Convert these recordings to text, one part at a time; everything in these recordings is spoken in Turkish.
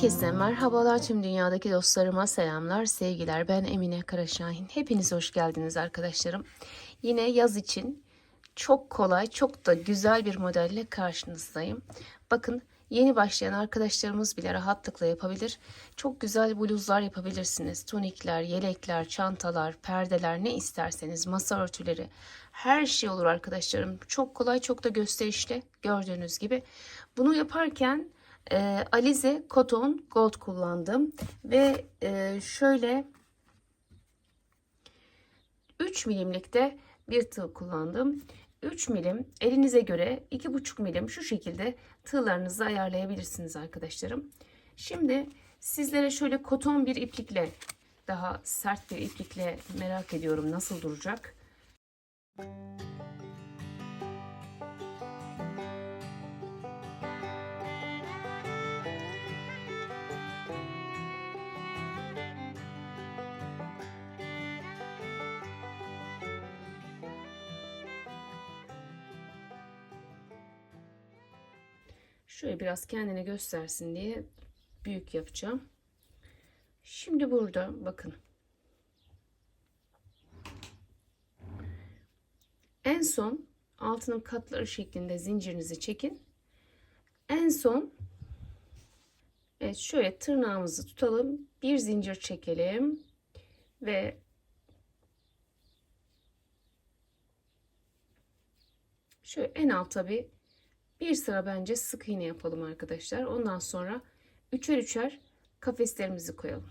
Herkese merhabalar tüm dünyadaki dostlarıma selamlar, sevgiler. Ben Emine Karaşahin. Hepiniz hoş geldiniz arkadaşlarım. Yine yaz için çok kolay, çok da güzel bir modelle karşınızdayım. Bakın yeni başlayan arkadaşlarımız bile rahatlıkla yapabilir. Çok güzel bluzlar yapabilirsiniz. Tunikler, yelekler, çantalar, perdeler ne isterseniz, masa örtüleri her şey olur arkadaşlarım. Çok kolay, çok da gösterişli gördüğünüz gibi. Bunu yaparken e, Alize Cotton Gold kullandım ve e, şöyle 3 milimlikte bir tığ kullandım. 3 milim elinize göre 2,5 milim şu şekilde tığlarınızı ayarlayabilirsiniz arkadaşlarım. Şimdi sizlere şöyle koton bir iplikle daha sert bir iplikle merak ediyorum nasıl duracak. Şöyle biraz kendine göstersin diye büyük yapacağım. Şimdi burada bakın. En son altının katları şeklinde zincirinizi çekin. En son evet şöyle tırnağımızı tutalım. Bir zincir çekelim ve şöyle en alta bir bir sıra bence sık iğne yapalım arkadaşlar. Ondan sonra üçer üçer kafeslerimizi koyalım.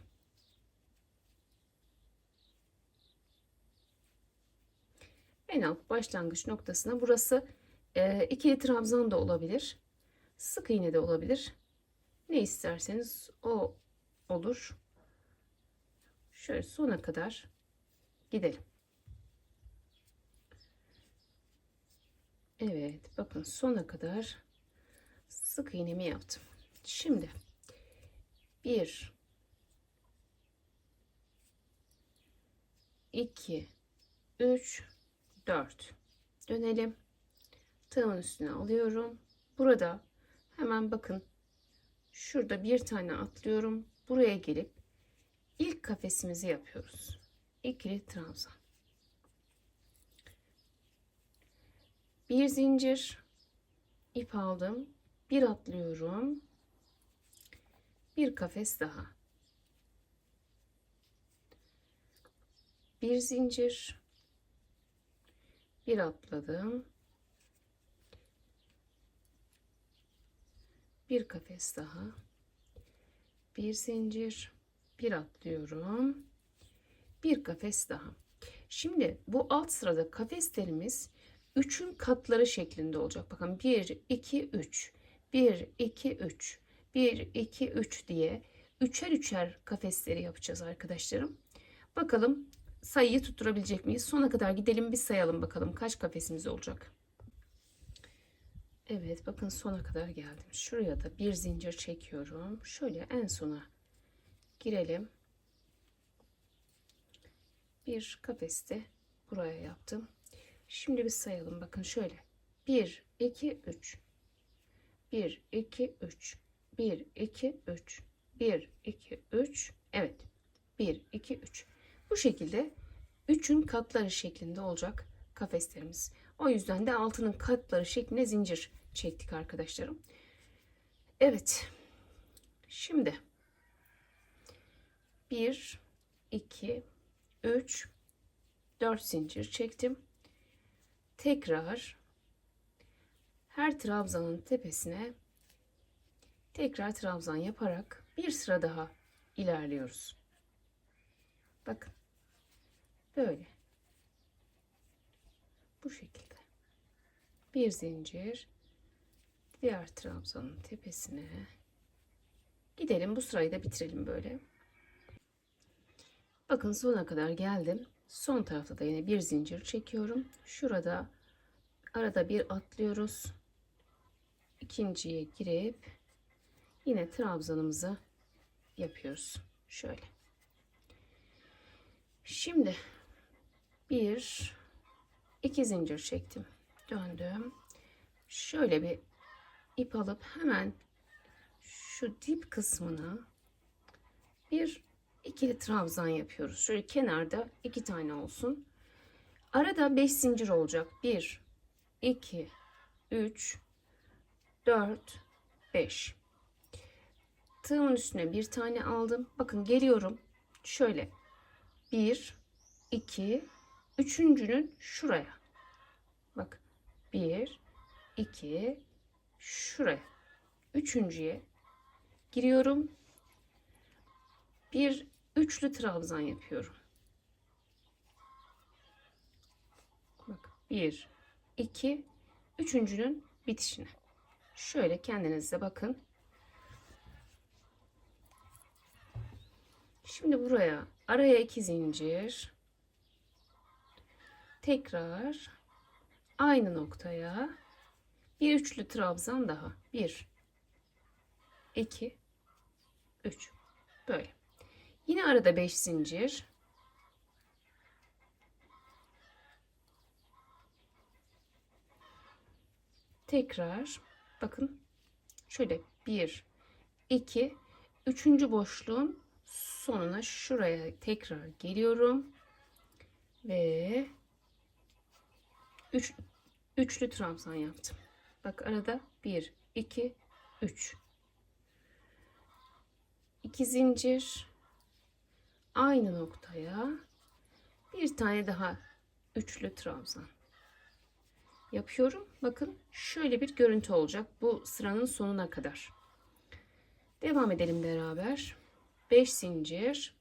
En alt başlangıç noktasına burası e, ikili trabzan da olabilir. Sık iğne de olabilir. Ne isterseniz o olur. Şöyle sona kadar gidelim. Evet bakın sona kadar sık iğnemi yaptım. Şimdi 1 2 3 4 dönelim. Tığımın üstüne alıyorum. Burada hemen bakın şurada bir tane atlıyorum. Buraya gelip ilk kafesimizi yapıyoruz. İkili trabzan. Bir zincir ip aldım bir atlıyorum bir kafes daha. Bir zincir bir atladım bir kafes daha. Bir zincir bir atlıyorum bir kafes daha. Şimdi bu alt sırada kafeslerimiz 3'ün katları şeklinde olacak. Bakın 1, 2, 3. 1, 2, 3. 1, 2, 3 diye üçer üçer kafesleri yapacağız arkadaşlarım. Bakalım sayıyı tutturabilecek miyiz? Sona kadar gidelim bir sayalım bakalım kaç kafesimiz olacak. Evet bakın sona kadar geldim. Şuraya da bir zincir çekiyorum. Şöyle en sona girelim. Bir kafeste buraya yaptım. Şimdi bir sayalım. Bakın şöyle. 1, 2, 3. 1, 2, 3. 1, 2, 3. 1, 2, 3. Evet. 1, 2, 3. Bu şekilde 3'ün katları şeklinde olacak kafeslerimiz. O yüzden de altının katları şeklinde zincir çektik arkadaşlarım. Evet. Şimdi 1, 2, 3, 4 zincir çektim tekrar her trabzanın tepesine tekrar trabzan yaparak bir sıra daha ilerliyoruz. Bakın. Böyle. Bu şekilde. Bir zincir diğer trabzanın tepesine gidelim. Bu sırayı da bitirelim böyle. Bakın sona kadar geldim. Son tarafta da yine bir zincir çekiyorum. Şurada arada bir atlıyoruz. İkinciye girip yine trabzanımızı yapıyoruz. Şöyle. Şimdi bir iki zincir çektim. Döndüm. Şöyle bir ip alıp hemen şu dip kısmına bir ikili trabzan yapıyoruz. Şöyle kenarda iki tane olsun. Arada 5 zincir olacak. 1 2 3 4 5 Tığımın üstüne bir tane aldım. Bakın geliyorum. Şöyle 1 2 üçüncünün şuraya. Bak 1 2 şuraya. Üçüncüye giriyorum. Bir üçlü trabzan yapıyorum. Bak bir, iki, üçüncünün bitişine. Şöyle kendinize bakın. Şimdi buraya araya iki zincir. Tekrar aynı noktaya bir üçlü trabzan daha. Bir, iki, üç. Böyle. Yine arada beş zincir. Tekrar bakın şöyle bir, iki, üçüncü boşluğun sonuna şuraya tekrar geliyorum ve üç, üçlü trabzan yaptım. Bak arada 1, 2, 3. 2 zincir. Aynı noktaya bir tane daha üçlü trabzan yapıyorum. Bakın şöyle bir görüntü olacak bu sıranın sonuna kadar. Devam edelim beraber. 5 zincir.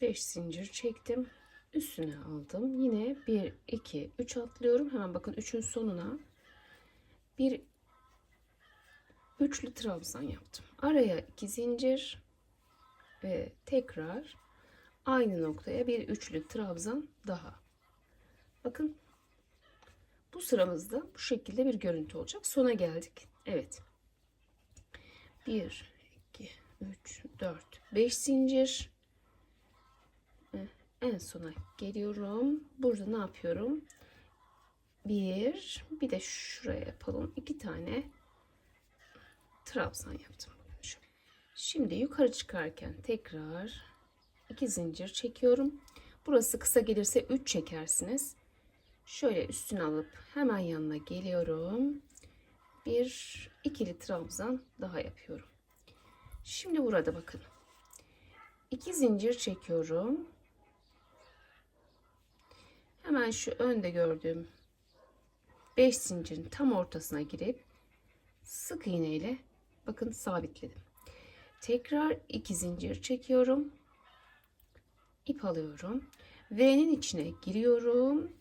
Beş zincir çektim. Üstüne aldım. Yine 1 2 3 atlıyorum. Hemen bakın 3'ün sonuna bir üçlü trabzan yaptım. Araya iki zincir ve tekrar aynı noktaya bir üçlü trabzan daha. Bakın bu sıramızda bu şekilde bir görüntü olacak. Sona geldik. Evet. 1 2 3 4 5 zincir en sona geliyorum. Burada ne yapıyorum? Bir, bir de şuraya yapalım. iki tane trabzan yaptım. Şimdi yukarı çıkarken tekrar iki zincir çekiyorum. Burası kısa gelirse 3 çekersiniz. Şöyle üstüne alıp hemen yanına geliyorum. Bir ikili trabzan daha yapıyorum. Şimdi burada bakın. İki zincir çekiyorum. Hemen şu önde gördüğüm 5 zincirin tam ortasına girip sık iğne ile bakın sabitledim. Tekrar 2 zincir çekiyorum. ip alıyorum. V'nin içine giriyorum.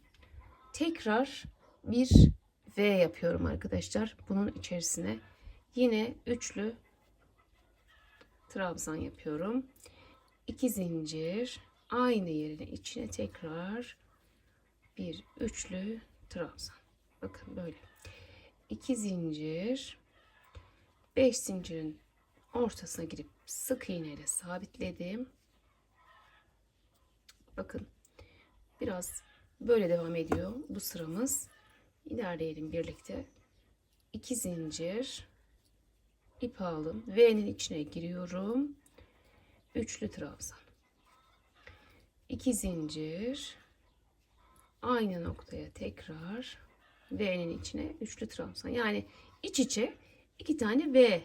Tekrar bir V yapıyorum arkadaşlar. Bunun içerisine yine üçlü trabzan yapıyorum. 2 zincir aynı yerin içine tekrar bir üçlü trabzan. Bakın böyle. 2 zincir 5 zincirin ortasına girip sık iğne ile sabitledim. Bakın biraz böyle devam ediyor bu sıramız. İlerleyelim birlikte. 2 zincir ip aldım. V'nin içine giriyorum. Üçlü trabzan. 2 zincir aynı noktaya tekrar V'nin içine üçlü trabzan. Yani iç içe iki tane V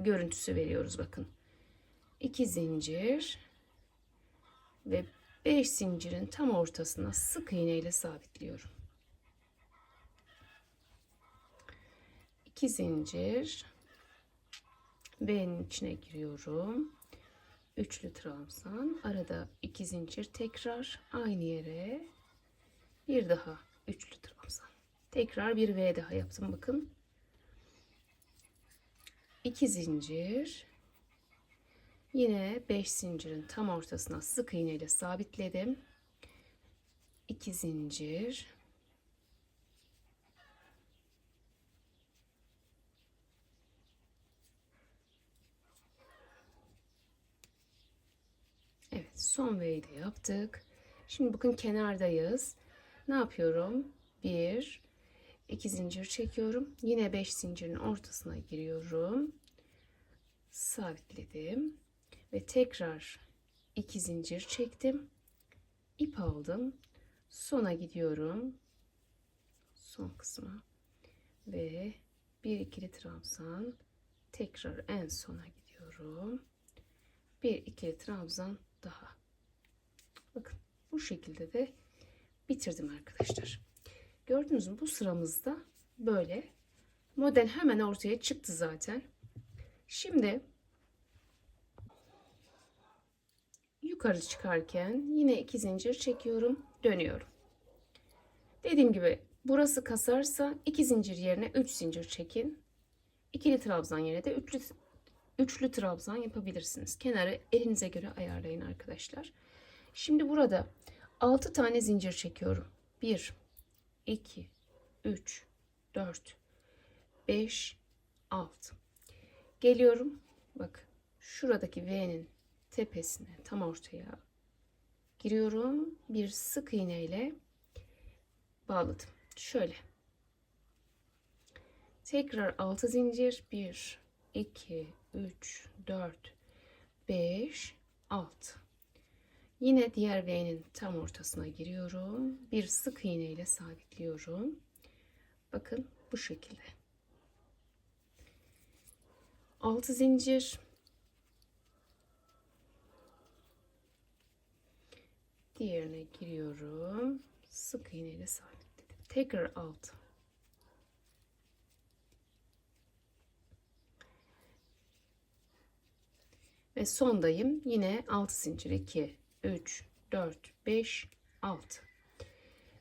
görüntüsü veriyoruz bakın. 2 zincir ve 5 zincirin tam ortasına sık iğne ile sabitliyorum. 2 zincir V'nin içine giriyorum. Üçlü trabzan. Arada iki zincir tekrar aynı yere bir daha üçlü trabzan. Tekrar bir V daha yaptım bakın. 2 zincir Yine 5 zincirin tam ortasına sık iğne ile sabitledim. 2 zincir. Evet, son V'yi de yaptık. Şimdi bakın kenardayız. Ne yapıyorum? 1 2 zincir çekiyorum. Yine 5 zincirin ortasına giriyorum. Sabitledim ve tekrar 2 zincir çektim. ip aldım. Sona gidiyorum. Son kısma ve bir ikili trabzan tekrar en sona gidiyorum. Bir ikili trabzan daha. Bakın bu şekilde de bitirdim arkadaşlar. Gördünüz mü bu sıramızda böyle model hemen ortaya çıktı zaten. Şimdi yukarı çıkarken yine iki zincir çekiyorum dönüyorum. Dediğim gibi burası kasarsa iki zincir yerine üç zincir çekin. İkili trabzan yerine de üçlü, üçlü trabzan yapabilirsiniz. Kenarı elinize göre ayarlayın arkadaşlar. Şimdi burada 6 tane zincir çekiyorum. 1 2 3 4 5 6 geliyorum. Bak şuradaki V'nin tepesine tam ortaya giriyorum. Bir sık iğne ile bağladım. Şöyle. Tekrar 6 zincir. 1 2 3 4 5 6 Yine diğer V'nin tam ortasına giriyorum. Bir sık iğne ile sabitliyorum. Bakın bu şekilde. 6 zincir. Diğerine giriyorum. Sık iğne ile sabitledim. Tekrar 6. Ve sondayım. Yine 6 zincir 2 3, 4, 5, 6.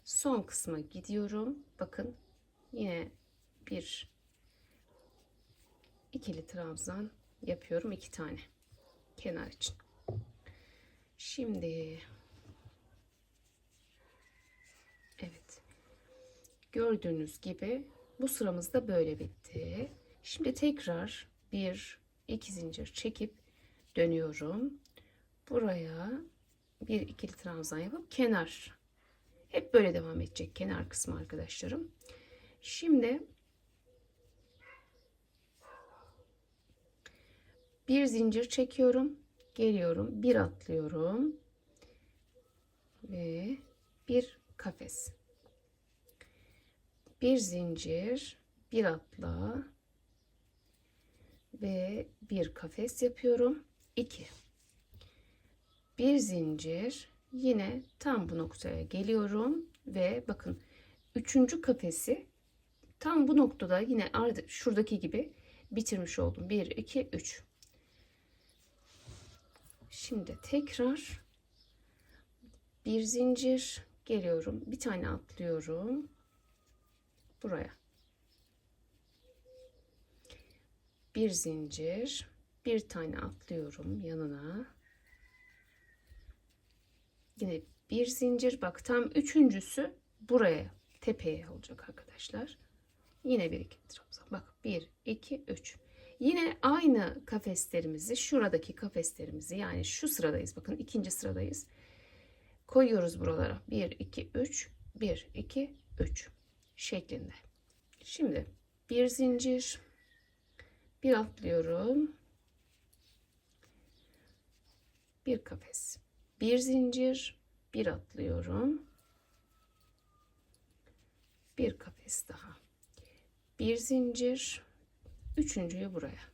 Son kısma gidiyorum. Bakın yine bir ikili trabzan yapıyorum. iki tane kenar için. Şimdi evet gördüğünüz gibi bu sıramız da böyle bitti. Şimdi tekrar bir iki zincir çekip dönüyorum. Buraya bir ikili trabzan yapıp kenar hep böyle devam edecek kenar kısmı arkadaşlarım. Şimdi bir zincir çekiyorum. Geliyorum. Bir atlıyorum. Ve bir kafes. Bir zincir, bir atla ve bir kafes yapıyorum. 2 bir zincir. Yine tam bu noktaya geliyorum ve bakın üçüncü kafesi tam bu noktada yine ardı, şuradaki gibi bitirmiş oldum. 1 2 3 şimdi tekrar bir zincir geliyorum. Bir tane atlıyorum. Buraya. Bir zincir bir tane atlıyorum yanına Yine bir zincir bak tam üçüncüsü buraya tepeye olacak arkadaşlar. Yine bir iki trabzan. Bak bir iki üç. Yine aynı kafeslerimizi şuradaki kafeslerimizi yani şu sıradayız. Bakın ikinci sıradayız. Koyuyoruz buralara. 1 2 3 1 2 3 şeklinde. Şimdi bir zincir bir atlıyorum. Bir kafes bir zincir bir atlıyorum. Bir kafes daha. Bir zincir üçüncüyü buraya.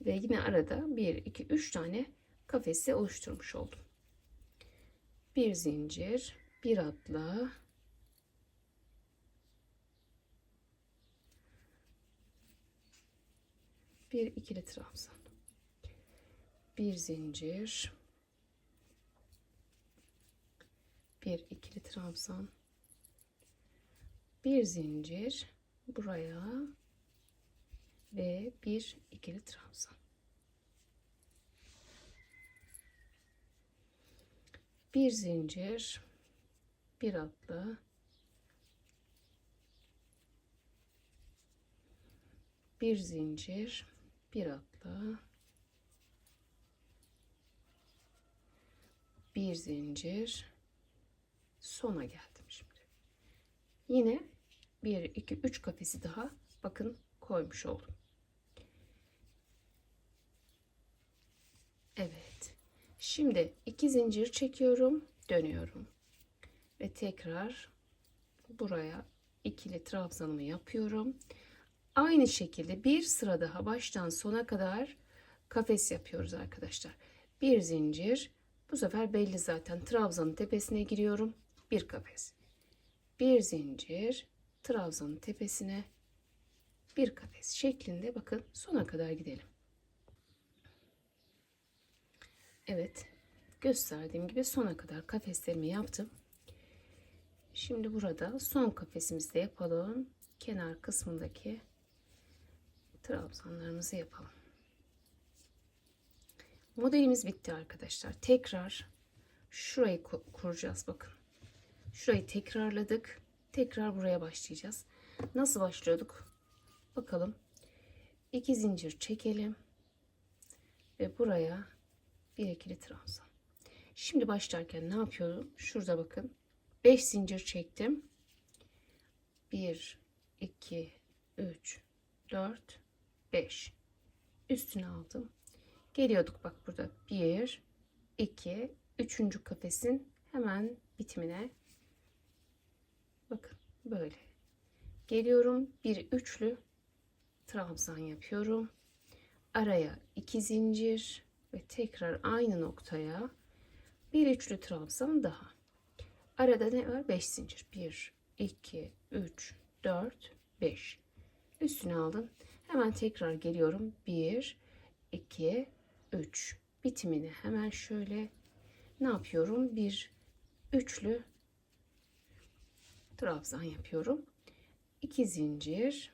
Ve yine arada bir iki üç tane kafesi oluşturmuş oldum. Bir zincir bir atla. Bir ikili trabzan. Bir zincir bir ikili trabzan. Bir zincir buraya ve bir ikili trabzan. Bir zincir bir atlı. Bir zincir bir atlı. Bir zincir sona geldim şimdi. Yine 1 2 3 kafesi daha bakın koymuş oldum. Evet. Şimdi iki zincir çekiyorum, dönüyorum. Ve tekrar buraya ikili trabzanımı yapıyorum. Aynı şekilde bir sıra daha baştan sona kadar kafes yapıyoruz arkadaşlar. Bir zincir. Bu sefer belli zaten. Trabzanın tepesine giriyorum. Bir kafes. Bir zincir. Trabzanın tepesine bir kafes şeklinde bakın sona kadar gidelim. Evet. Gösterdiğim gibi sona kadar kafeslerimi yaptım. Şimdi burada son kafesimizi de yapalım. Kenar kısmındaki trabzanlarımızı yapalım. Modelimiz bitti arkadaşlar. Tekrar şurayı kuracağız bakın. Şurayı tekrarladık. Tekrar buraya başlayacağız. Nasıl başlıyorduk? Bakalım. İki zincir çekelim. Ve buraya bir ikili trabzan. Şimdi başlarken ne yapıyorum? Şurada bakın. 5 zincir çektim. 1 2 3 4 5 üstüne aldım. Geliyorduk bak burada 1 2 3. kafesin hemen bitimine bakın böyle. Geliyorum bir üçlü trabzan yapıyorum. Araya iki zincir ve tekrar aynı noktaya bir üçlü trabzan daha. Arada ne var? 5 zincir. 1 2 3 4 5 üstüne aldım. Hemen tekrar geliyorum. 1 2 3 bitimini hemen şöyle ne yapıyorum? Bir üçlü trabzan yapıyorum. 2 zincir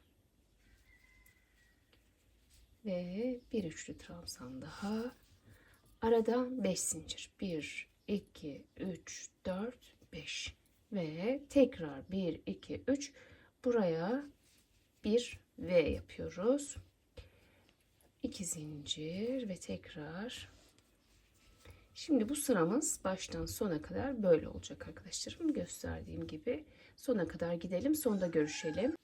ve bir üçlü trabzan daha. Arada 5 zincir. 1 2 3 4 5 ve tekrar 1 2 3 buraya bir V yapıyoruz. 2 zincir ve tekrar. Şimdi bu sıramız baştan sona kadar böyle olacak arkadaşlarım. Gösterdiğim gibi sona kadar gidelim sonda görüşelim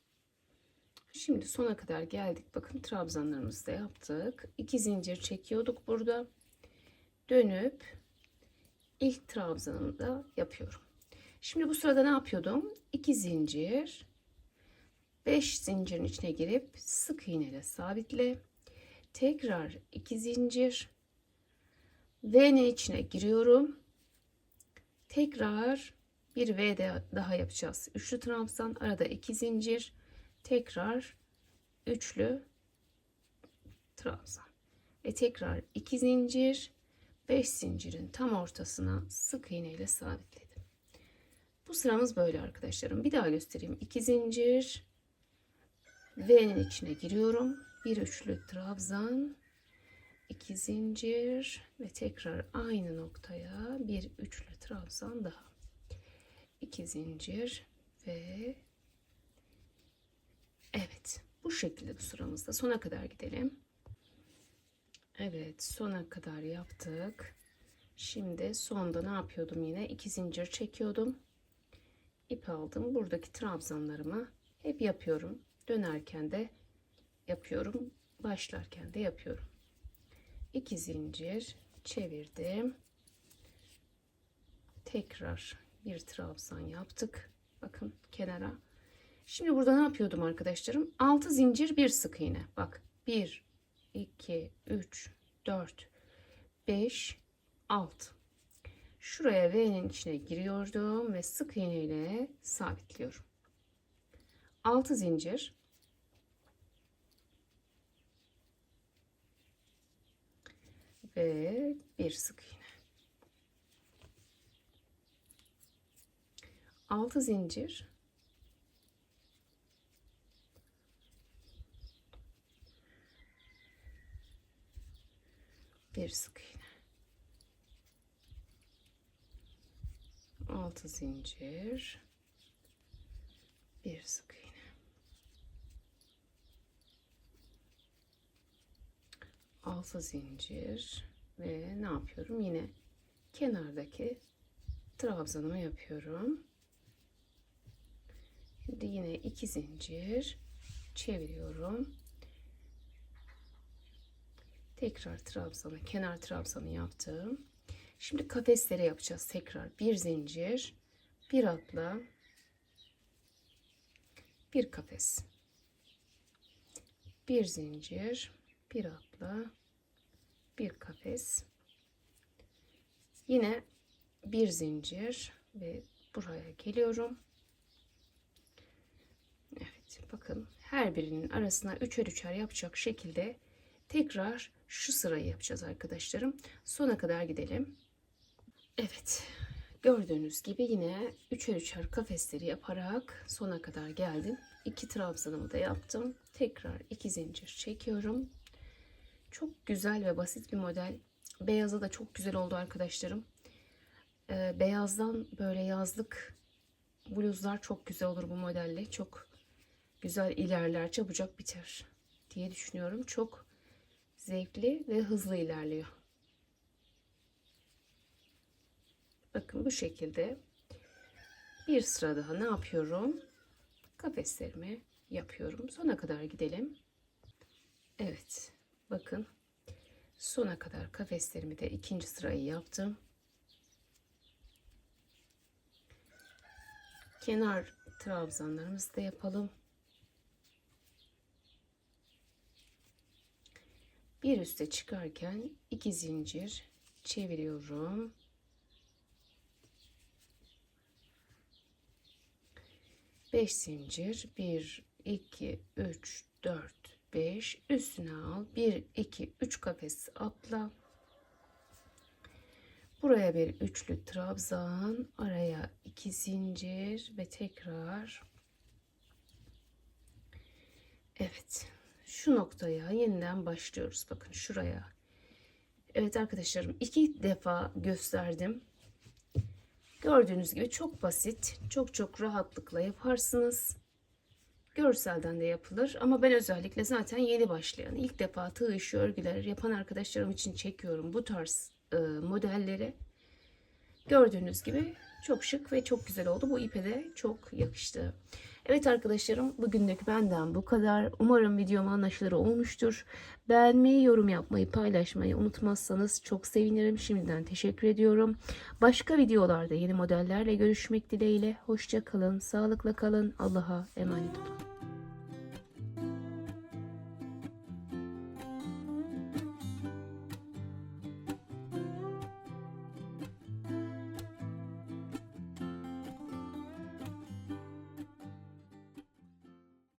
Şimdi sona kadar geldik. Bakın trabzanlarımızı da yaptık. 2 zincir çekiyorduk burada. Dönüp ilk trabzanımı da yapıyorum. Şimdi bu sırada ne yapıyordum? 2 zincir 5 zincirin içine girip sık iğne ile sabitle. Tekrar 2 zincir V'nin içine giriyorum. Tekrar bir V daha yapacağız. Üçlü trabzan arada 2 zincir tekrar üçlü trabzan ve tekrar iki zincir 5 zincirin tam ortasına sık iğne ile sabitledim. Bu sıramız böyle arkadaşlarım. Bir daha göstereyim. 2 zincir V'nin içine giriyorum. Bir üçlü trabzan, iki zincir ve tekrar aynı noktaya bir üçlü trabzan daha. 2 zincir ve Evet. Bu şekilde bu sıramızda. Sona kadar gidelim. Evet. Sona kadar yaptık. Şimdi sonda ne yapıyordum yine? iki zincir çekiyordum. ip aldım. Buradaki trabzanlarımı hep yapıyorum. Dönerken de yapıyorum. Başlarken de yapıyorum. 2 zincir çevirdim. Tekrar bir trabzan yaptık. Bakın kenara Şimdi burada ne yapıyordum arkadaşlarım? 6 zincir bir sık iğne. Bak 1, 2, 3, 4, 5, 6. Şuraya V'nin içine giriyordum ve sık iğne ile sabitliyorum. 6 zincir. Ve bir sık iğne. 6 zincir. Bir sık iğne. 6 zincir. Bir sık iğne. Altı zincir. Ve ne yapıyorum? Yine kenardaki trabzanımı yapıyorum şimdi yine iki zincir çeviriyorum tekrar trabzanı kenar trabzanı yaptım Şimdi kafesleri yapacağız tekrar. Bir zincir, bir atla, bir kafes. Bir zincir, bir atla, bir kafes. Yine bir zincir ve buraya geliyorum. Evet bakın her birinin arasına üçer üçer yapacak şekilde tekrar şu sırayı yapacağız arkadaşlarım. Sona kadar gidelim. Evet. Gördüğünüz gibi yine üçer üçer kafesleri yaparak sona kadar geldim. İki trabzanımı da yaptım. Tekrar iki zincir çekiyorum. Çok güzel ve basit bir model. Beyazı da çok güzel oldu arkadaşlarım. Ee, beyazdan böyle yazlık bluzlar çok güzel olur bu modelle. Çok güzel ilerler, çabucak biter diye düşünüyorum. Çok zevkli ve hızlı ilerliyor. Bakın bu şekilde bir sıra daha ne yapıyorum? Kafeslerimi yapıyorum. Sona kadar gidelim. Evet. Bakın. Sona kadar kafeslerimi de ikinci sırayı yaptım. Kenar trabzanlarımızı da yapalım. Bir üste çıkarken iki zincir çeviriyorum. 5 zincir. 1 2 3 4 5 üstüne al. 1 2 3 kafes atla. Buraya bir üçlü trabzan araya 2 zincir ve tekrar. Evet şu noktaya yeniden başlıyoruz bakın şuraya Evet arkadaşlarım iki defa gösterdim Gördüğünüz gibi çok basit, çok çok rahatlıkla yaparsınız. Görselden de yapılır ama ben özellikle zaten yeni başlayan, ilk defa tığ işi örgüler yapan arkadaşlarım için çekiyorum bu tarz e, modelleri. Gördüğünüz gibi çok şık ve çok güzel oldu. Bu ipe de çok yakıştı. Evet arkadaşlarım bugünlük benden bu kadar. Umarım videom anlaşılır olmuştur. Beğenmeyi, yorum yapmayı, paylaşmayı unutmazsanız çok sevinirim. Şimdiden teşekkür ediyorum. Başka videolarda yeni modellerle görüşmek dileğiyle. Hoşça kalın, sağlıkla kalın. Allah'a emanet olun.